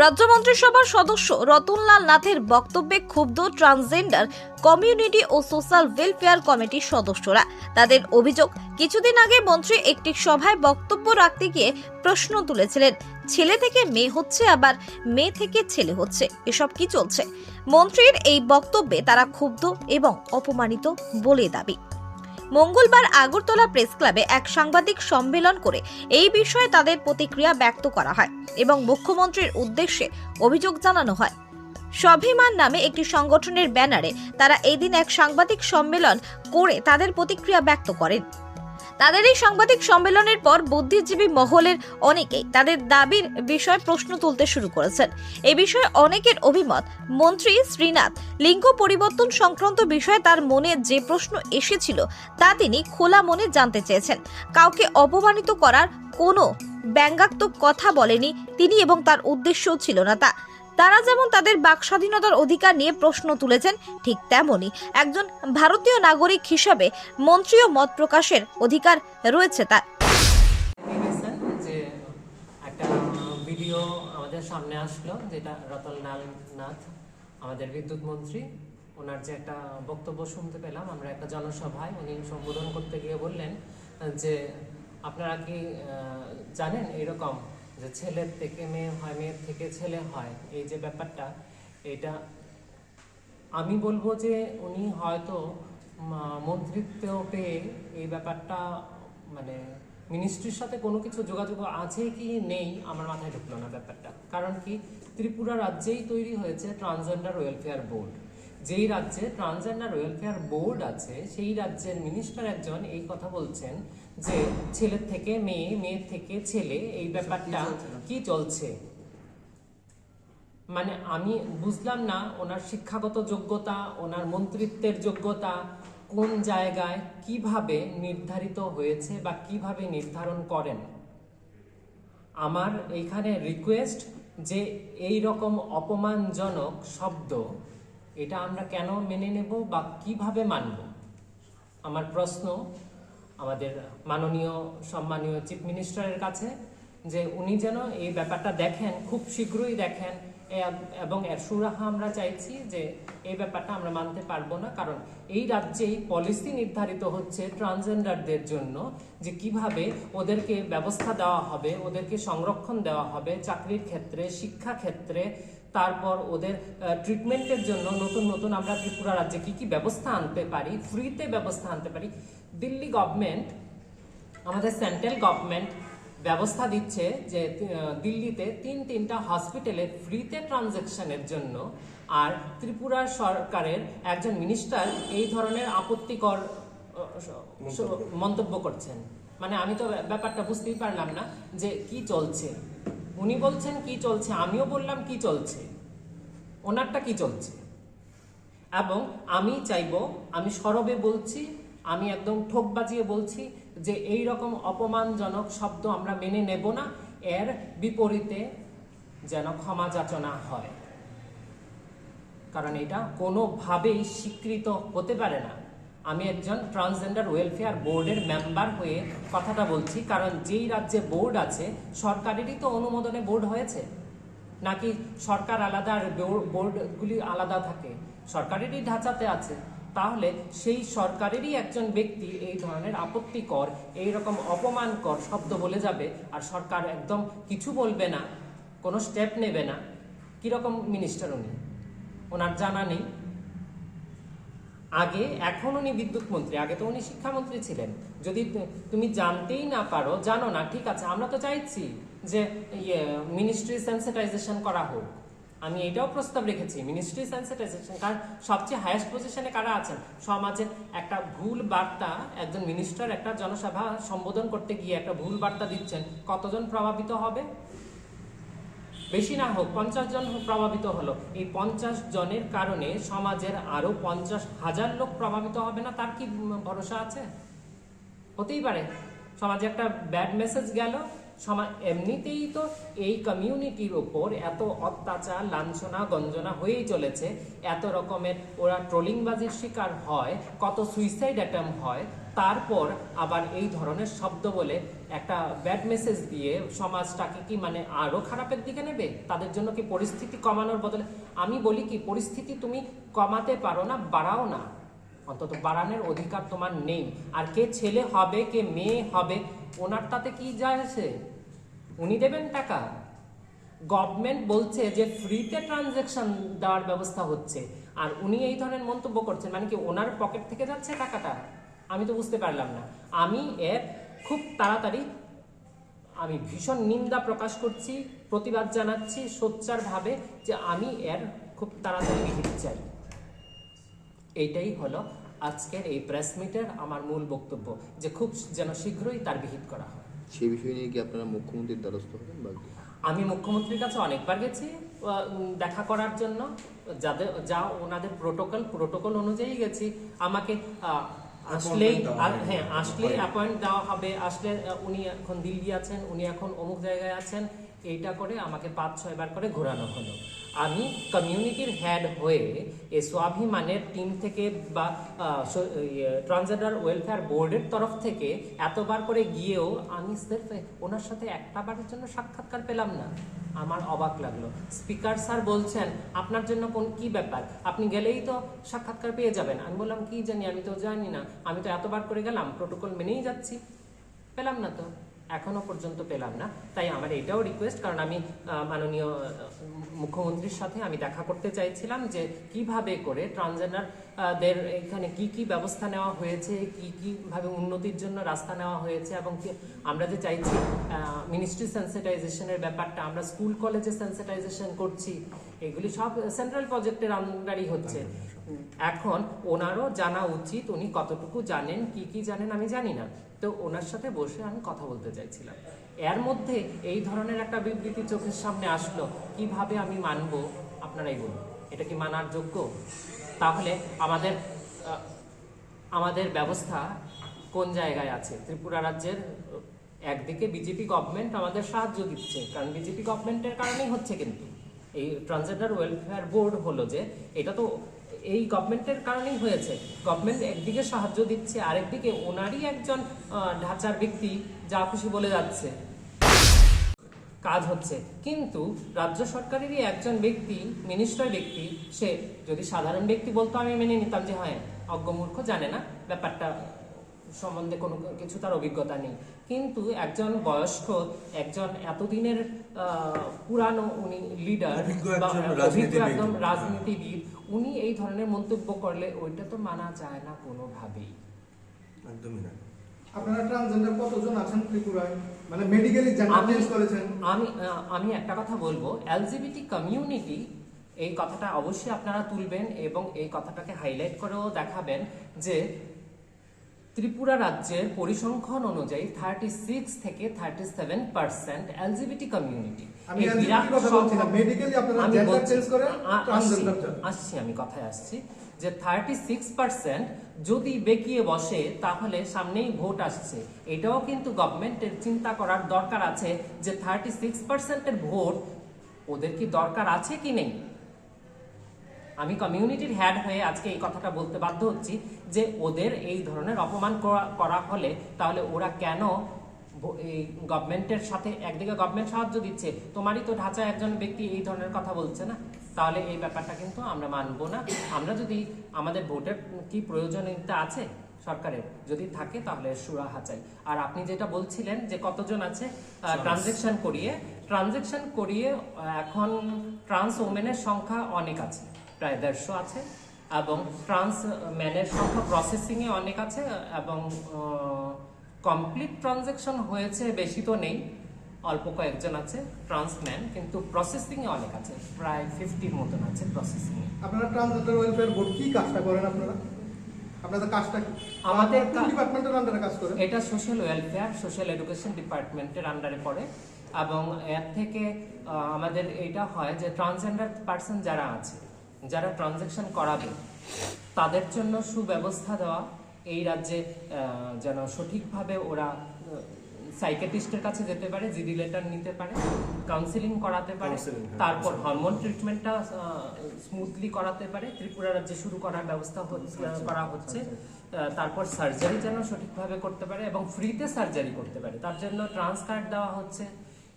রাজ্য মন্ত্রিসভার সদস্য রতনলাল নাথের বক্তব্যে ক্ষুব্ধ ট্রান্সজেন্ডার কমিউনিটি ও সোশ্যাল ওয়েলফেয়ার কমিটির সদস্যরা। তাদের অভিযোগ, কিছুদিন আগে মন্ত্রী একটি সভায় বক্তব্য রাখতে গিয়ে প্রশ্ন তুলেছিলেন, ছেলে থেকে মেয়ে হচ্ছে আবার মেয়ে থেকে ছেলে হচ্ছে, এসব কি চলছে? মন্ত্রীর এই বক্তব্যে তারা ক্ষুব্ধ এবং অপমানিত বলে দাবি। মঙ্গলবার আগরতলা প্রেস ক্লাবে এক সাংবাদিক সম্মেলন করে এই বিষয়ে তাদের প্রতিক্রিয়া ব্যক্ত করা হয় এবং মুখ্যমন্ত্রীর উদ্দেশ্যে অভিযোগ জানানো হয়। স্বাভিমান নামে একটি সংগঠনের ব্যানারে তারা এদিন দিন এক সাংবাদিক সম্মেলন করে তাদের প্রতিক্রিয়া ব্যক্ত করেন। তাদের এই সাংবাদিক সম্মেলনের পর বুদ্ধিজীবী মহলের অনেকেই তাদের দাবির বিষয়ে প্রশ্ন তুলতে শুরু করেছেন। এ বিষয়ে অনেকের অভিমত। মন্ত্রী শ্রীনাথ, লিঙ্গ পরিবর্তন সংক্রান্ত বিষয়ে তার মনে যে প্রশ্ন এসেছিল তা তিনি খোলা মনে জানতে চেয়েছেন। কাউকে অপমানিত করার কোনো ব্যঙ্গাত্মক কথা বলেনি তিনি এবং তার উদ্দেশ্যও ছিল না তা। তারা যেমন তাদের বাক স্বাধীনতার অধিকার নিয়ে প্রশ্ন তুলেছেন, ঠিক তেমনি একজন ভারতীয় নাগরিক হিসাবে মন্ত্রীয় মত প্রকাশের অধিকার রয়েছে তার। ভিডিও আমাদের সামনে আসলো, যেটা রতনলাল নাথ, আমাদের বিদ্যুৎ মন্ত্রী। ওনার যে একটা বক্তব্য শুনতে পেলাম, আমরা একটা জনসভায় উনি সম্বোধন করতে গিয়ে বললেন, যে আপনারা কি জানেন এরকম যে ছেলের থেকে মেয়ে হয়, মেয়ের থেকে ছেলে হয়, এই যে ব্যাপারটা, এটা আমি বলব যে উনি হয়তো মন্ত্রিত্ব পেয়ে এই ব্যাপারটা মানে মিনিস্ট্রির সাথে কোনো কিছু যোগাযোগ আছে কি নেই, আমার মাথায় ঢুকলো না ব্যাপারটা। কারণ কি, ত্রিপুরা রাজ্যেই তৈরি হয়েছে ট্রান্সজেন্ডার ওয়েলফেয়ার বোর্ড যেই রাজ্যে ট্রান্সজেন্ডার ওয়েলফেয়ার বোর্ড আছে, সেই রাজ্যের মিনিস্টার একজন এই কথা বলছেন যে ছেলের থেকে মেয়ে মেয়ের থেকে ছেলে এই ব্যাপারটা কি চলছে? মানে আমি বুঝলাম না ওনার শিক্ষাগত যোগ্যতা ওনার মন্ত্রিত্বের যোগ্যতা কোন জায়গায় কীভাবে নির্ধারিত হয়েছে বা কীভাবে নির্ধারণ করেন। আমার এইখানে রিকোয়েস্ট যে এই রকম অপমানজনক শব্দ এটা আমরা কেন মেনে নেব বা কীভাবে মানব? আমার প্রশ্ন আমাদের মাননীয়, সম্মানীয় চিফ মিনিস্টারের কাছে, যে উনি যেন এই ব্যাপারটা দেখেন, খুব শীঘ্রই দেখেন এবং এর সুরাহা আমরা চাইছি যে এই ব্যাপারটা আমরা মানতে পারব না, কারণ এই রাজ্যেই পলিসি নির্ধারিত হচ্ছে ট্রান্সজেন্ডারদের জন্য, যে কীভাবে ওদেরকে ব্যবস্থা দেওয়া হবে, ওদেরকে সংরক্ষণ দেওয়া হবে, চাকরির ক্ষেত্রে শিক্ষা ক্ষেত্রে তারপর ওদের ট্রিটমেন্টের জন্য নতুন নতুন আমরা ত্রিপুরা রাজ্যে কি কি ব্যবস্থা আনতে পারি ফ্রিতে ব্যবস্থা আনতে পারি। দিল্লি গভর্নমেন্ট আমাদের সেন্ট্রাল গভর্নমেন্ট ব্যবস্থা দিচ্ছে যে দিল্লিতে তিন তিনটা হসপিটালে ফ্রিতে ট্রানজ্যাকশনের জন্য আর ত্রিপুরার সরকারের একজন মিনিস্টার এই ধরনের আপত্তিকর মন্তব্য করছেন। মানে আমি তো ব্যাপারটা বুঝতেই পারলাম না যে কি চলছে। উনি বলছেন, কি চলছে? আমিও বললাম, কি চলছে? ওনারটা কি চলছে? এবং আমি চাইব, আমি সরবে বলছি, আমি একদম ঠোক বাজিয়ে বলছি যে এই রকম অপমানজনক শব্দ আমরা মেনে নেব না, এর বিপরীতে যেন ক্ষমা যাচনা হয়। কারণ এটা কোনোভাবেই স্বীকৃত হতে পারে না। আমি একজন ট্রান্সজেন্ডার ওয়েলফেয়ার বোর্ডের মেম্বার হয়ে কথাটা বলছি, কারণ যেই রাজ্যে বোর্ড আছে, সরকারেরই তো অনুমোদনে বোর্ড হয়েছে। নাকি সরকার আলাদা আর বোর্ড- বোর্ডগুলি আলাদা থাকে? সরকারেরই ঢাঁচাতে আছে। তাহলে সেই সরকারেরই একজন ব্যক্তি এই ধরনের আপত্তিকর এই রকম অপমানকর শব্দ বলে যাবে, আর সরকার একদম কিছু বলবে না, কোনো স্টেপ নেবে না। কীরকম মিনিস্টার উনি? ওনার জানা নেই। আগে, এখন উনি বিদ্যুৎ মন্ত্রী আগে তো উনি শিক্ষামন্ত্রী ছিলেন। যদি তুমি জানতেই না পারো, জানো না, ঠিক আছে, আমরা তো চাইছি যে ইয়ে মিনিস্ট্রি সেন্সিটাইজেশন করা হোক। আমি এটাও প্রস্তাব রেখেছি মিনিস্ট্রি সেন্সিটাইজেশন কারণ সবচেয়ে হায়েস্ট পজিশনে কারা আছেন? সমাজের একটা ভুল বার্তা, একজন মিনিস্টার একটা জনসভা সম্বোধন করতে গিয়ে একটা ভুল বার্তা দিচ্ছেন, কতজন প্রভাবিত হবে? বেশি না হোক, পঞ্চাশ জন প্রভাবিত হলো। এই পঞ্চাশ জনের কারণে সমাজের আরও পঞ্চাশ হাজার লোক প্রভাবিত হবে না, তার কি ভরসা আছে? হতেই পারে। সমাজে একটা ব্যাড মেসেজ গেল সমা এমনিতেই তো এই কমিউনিটির ওপর এত অত্যাচার, লাঞ্ছনা, গঞ্জনা হয়েই চলেছে। এত রকমের ওরা ট্রোলিংবাজির শিকার হয়, কত সুইসাইড অ্যাটেম্প হয়। তারপর আবার এই ধরনের শব্দ বলে একটা ব্যাড মেসেজ দিয়ে সমাজটাকে কি মানে আরও খারাপের দিকে নেবে? তাদের জন্য কি পরিস্থিতি কমানোর বদলে? আমি বলি কি, পরিস্থিতি তুমি কমাতে পারো না, বাড়াও না। অন্তত বাড়ানোর অধিকার তোমার নেই। আর কে ছেলে হবে, কে মেয়ে হবে, ওনার তাতে কি যায় আছে উনি দেবেন টাকা। গভর্নমেন্ট বলছে যে ফ্রিতে ট্রানজ্যাকশন দেওয়ার ব্যবস্থা হচ্ছে। আর উনি এই ধরনের মন্তব্য করছেন মানে কি ওনার পকেট থেকে যাচ্ছে টাকাটা? আমি তো বুঝতে পারলাম না। আমি এর খুব তাড়াতাড়ি, আমি ভীষণ নিন্দা প্রকাশ করছি, প্রতিবাদ জানাচ্ছি, সোচ্চারভাবে যে আমি এর খুব তাড়াতাড়ি বিহিত চাই। এইটাই হলো আজকের এই প্রেস মিটের আমার মূল বক্তব্য, যে খুব যেন শীঘ্রই তার বিহিত করা হয়। সেই বিষয় নিয়ে কি আপনারা মুখ্যমন্ত্রীর দ্বারস্থ হবেন বা আমি মুখ্যমন্ত্রীর কাছে অনেকবার গেছি দেখা করার জন্য। যাদের যা ওনাদের প্রোটোকল প্রোটোকল অনুযায়ী গেছি। আমাকে আসলেই। হ্যাঁ আসলেই অ্যাপয়েন্ট দেওয়া হবে। আসলে উনি এখন দিল্লি আছেন উনি এখন অমুক জায়গায় আছেন। এইটা করে আমাকে পাঁচ ছয়বার করে ঘোরানো হলো। আমি কমিউনিটির হেড হয়ে এই স্বাভিমানের টিম থেকে বা ট্রান্সজেন্ডার ওয়েলফেয়ার বোর্ডের তরফ থেকে এতবার করে গিয়েও আমি সির্ফ ওনার সাথে একটা বারের জন্য সাক্ষাৎকার পেলাম না। আমার অবাক লাগল। স্পিকার স্যার বলছেন, আপনার জন্য কোন, কি ব্যাপার? আপনি গেলেই তো সাক্ষাৎকার পেয়ে যাবেন। আমি বললাম, কি জানি, আমি তো জানি না। আমি তো এতবার করে গেলাম প্রোটোকল মেনেই যাচ্ছি। পেলাম না তো। এখনও পর্যন্ত পেলাম না। তাই আমার এটাও রিকোয়েস্ট কারণ আমি মাননীয় মুখ্যমন্ত্রীর সাথে আমি দেখা করতে চাইছিলাম যে কীভাবে করে ট্রান্সজেন্ডার দের এখানে কি কি ব্যবস্থা নেওয়া হয়েছে, কি কীভাবে উন্নতির জন্য রাস্তা নেওয়া হয়েছে এবং আমরা যে চাইছি মিনিস্ট্রি সেন্সিটাইজেশনের ব্যাপারটা, আমরা স্কুল কলেজে সেন্সিটাইজেশন করছি এগুলি সব সেন্ট্রাল প্রজেক্টের আন্ডারই হচ্ছে। এখন ওনারও জানা উচিত, উনি কতটুকু জানেন, কি কি জানেন আমি জানি না। তো ওনার সাথে বসে আমি কথা বলতে চাইছিলাম। এর মধ্যে এই ধরনের একটা বিবৃতি চোখের সামনে আসলো, কীভাবে আমি মানবো? আপনারাই বলুন, এটা কি মানার যোগ্য? তাহলে আমাদের আমাদের ব্যবস্থা কোন জায়গায় আছে? ত্রিপুরা রাজ্যের একদিকে বিজেপি গভর্নমেন্ট আমাদের সাহায্য দিচ্ছে, কারণ বিজেপি গভর্নমেন্টের কারণেই হচ্ছে কিন্তু। এই ট্রান্সজেন্ডার ওয়েলফেয়ার বোর্ড হলো যে, এটা তো এই গভর্নমেন্টের কারণেই হয়েছে। গভর্নমেন্ট একদিকে সাহায্য দিচ্ছে, আরেকদিকে ওনারই একজন ঢাঁচার ব্যক্তি যা খুশি বলে যাচ্ছে। কাজ হচ্ছে। কিন্তু রাজ্য সরকারেরই একজন ব্যক্তি মিনিস্টার ব্যক্তি, সে যদি সাধারণ ব্যক্তি বলতো, আমি মেনে নিতাম যে হ্যাঁ অজ্ঞমূর্খ জানে না ব্যাপারটা। সম্বন্ধে কোনো কিছু তার অভিজ্ঞতা নেই। কিন্তু একজন বয়স্ক একজন এতদিনের পুরানো উনি লিডার অভিজ্ঞ একজন রাজনীতিবিদ। একদম রাজনীতিবিদ উনি এই ধরনের মন্তব্য করলে ওইটা তো মানা যায় না কোনোভাবেই। একদমই না। আপনারা ট্রান্সজেন্ডার কতজন আছেন ত্রিপুরায়? মানে মেডিকেলি জেন্ডার আমি- চেঞ্জ করেছেন। আমি আমি একটা কথা বলব এলজিবিটি কমিউনিটি এই কথাটা অবশ্যই আপনারা তুলবেন এবং এই কথাটাকে হাইলাইট করেও দেখাবেন যে ত্রিপুরা রাজ্যের পরিসংখ্যান অনুযায়ী থার্টি সিক্স থেকে thirty seven percent LGBT community. আসছি আমি কথায় আসছি যে থার্টি সিক্স পার্সেন্ট যদি বেঁকিয়ে বসে তাহলে সামনেই ভোট আসছে। এটাও কিন্তু গভর্নমেন্টের চিন্তা করার দরকার আছে যে থার্টি সিক্স পার্সেন্টের ভোট ওদের কি দরকার আছে কি নেই? আমি কমিউনিটির হ্যাড হয়ে আজকে এই কথাটা বলতে বাধ্য হচ্ছি যে ওদের এই ধরনের অপমান করা- করা হলে তাহলে ওরা কেন এই গভর্নমেন্টের সাথে একদিকে গভর্নমেন্ট সাহায্য দিচ্ছে? তোমারই তো ঢাঁচা একজন ব্যক্তি এই ধরনের কথা বলছে না? তাহলে এই ব্যাপারটা কিন্তু আমরা মানব না। আমরা যদি আমাদের ভোটের কি প্রয়োজনীয়তা আছে সরকারের? যদি থাকে তাহলে সুরাহা চাই আর আপনি যেটা বলছিলেন যে কতজন আছে ট্রানজেকশন করিয়ে ট্রানজেকশন করিয়ে এখন ট্রান্স ওমেনের সংখ্যা অনেক আছে। প্রায় দেড়শো আছে। এবং ট্রান্স ম্যানের সংখ্যা প্রসেসিংয়ে অনেক আছে এবং কমপ্লিট ট্রানজেকশন হয়েছে বেশি তো নেই। অল্প কয়েকজন আছে ট্রান্স ম্যান কিন্তু প্রসেসিংয়ে অনেক আছে। প্রায় ফিফটির মতন আছে প্রসেসিংয়ে আপনারা ট্রান্সজেন্ডার ওয়েলফেয়ার বোর্ড কি কাজটা করেন আপনারা? আপনাদের কাজটা আমাদের কা- ডিপার্টমেন্টের আন্ডারে কাজ এটা সোশ্যাল ওয়েলফেয়ার সোশ্যাল এডুকেশন ডিপার্টমেন্টের আন্ডারে পড়ে। এবং এর থেকে আমাদের এটা হয় যে ট্রান্সজেন্ডার পার্সন যারা আছে যারা ট্রানজ্যাকশন করাবে তাদের জন্য সুব্যবস্থা দেওয়া এই রাজ্যে যেন সঠিকভাবে ওরা সাইকেটিস্টের কাছে যেতে পারে জিডি লেটার নিতে পারে কাউন্সিলিং করাতে পারে হ্যাঁ, তারপর হরমোন ট্রিটমেন্টটা স্মুথলি করাতে পারে ত্রিপুরা রাজ্যে শুরু করার ব্যবস্থা করা হচ্ছে তারপর সার্জারি যেন সঠিকভাবে করতে পারে এবং ফ্রিতে সার্জারি করতে পারে। তার জন্য ট্রান্স কার্ড দেওয়া হচ্ছে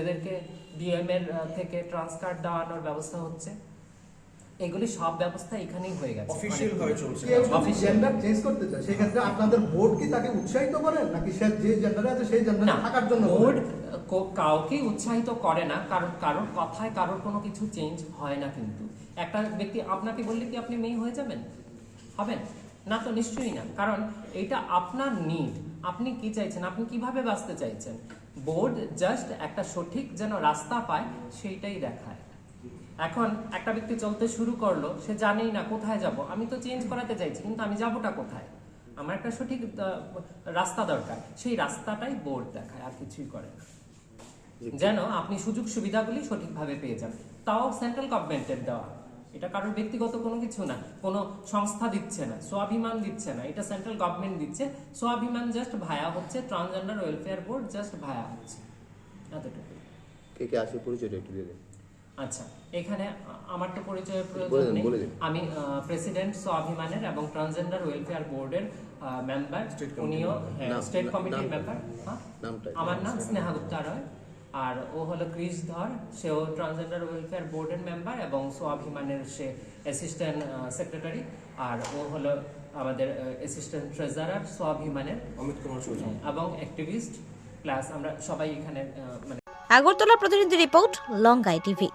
এদেরকে ডিএম এর থেকে ট্রান্স কার্ড দেওয়ানোর ব্যবস্থা হচ্ছে। এগুলি সব ব্যবস্থা এখানেই হয়ে গেছে। অফিসিয়াল ভাবে চলছে। কেউ যদি জেন্ডার চেঞ্জ করতে চায় সেক্ষেত্রে আপনাদের বোর্ড কি তাকে উৎসাহিত করেন নাকি সে যে জেন্ডারে আছে সেই জেন্ডারে থাকার জন্য বোর্ড? কাউকেই উৎসাহিত করে না কারণ কারোর কথায় কারোর কোনো কিছু চেঞ্জ হয় না কিন্তু। একটা ব্যক্তি আপনাকে বললে কি আপনি মেয়ে হয়ে যাবেন? হবেন? না তো নিশ্চয়ই না। কারণ এটা আপনার নিড আপনি কি চাইছেন? আপনি কীভাবে বাঁচতে চাইছেন? বোর্ড জাস্ট একটা সঠিক যেন রাস্তা পায় সেইটাই দেখায়। এখন একটা ব্যক্তি চলতে শুরু করল, সে জানেই না কোথায় যাব। আমি তো চেঞ্জ করাতে চাইছি, কিন্তু আমি যাবোটা কোথায়? আমার একটা সঠিক রাস্তা দরকার। সেই রাস্তাটাই বোর্ড দেখায়, আর কিছুই করে না। যেন আপনি সুযোগ সুবিধাগুলি সঠিকভাবে পেয়ে যান। তাও সেন্ট্রাল গভর্নমেন্টের দেওয়া। এটা কারোর ব্যক্তিগত কোনো কিছু না। কোনো সংস্থা দিচ্ছে না, স্বাভিমান দিচ্ছে না। এটা সেন্ট্রাল গভর্নমেন্ট দিচ্ছে। স্বাভিমান জাস্ট ভায়া হচ্ছে transgender welfare board just via হচ্ছে। এতটুকু কে কে আসে পরিচয়টা একটু দিয়ে আচ্ছা এখানে আমার তো পরিচয়ের প্রয়োজন নেই। আমি প্রেসিডেন্ট স্বাভিমানের এবং ট্রান্সজেন্ডার ওয়েলফেয়ার বোর্ডের মেম্বার উনিও স্টেট কমিটির মেম্বার আমার নাম স্নেহা গুপ্তা রয় আর ও হলো ক্রিস ধর সেও ট্রান্সজেন্ডার ওয়েলফেয়ার বোর্ডের মেম্বার এবং স্বাভিমানের সে অ্যাসিস্ট্যান্ট সেক্রেটারি আর ও হলো আমাদের অ্যাসিস্ট্যান্ট ট্রেজারার স্বাভিমানের অমিত কুমার চৌধুরী। এবং অ্যাক্টিভিস্ট প্লাস আমরা সবাই এখানে আহ, মানে আগরতলা প্রতিনিধি রিপোর্ট লঙ্গাই টিভি।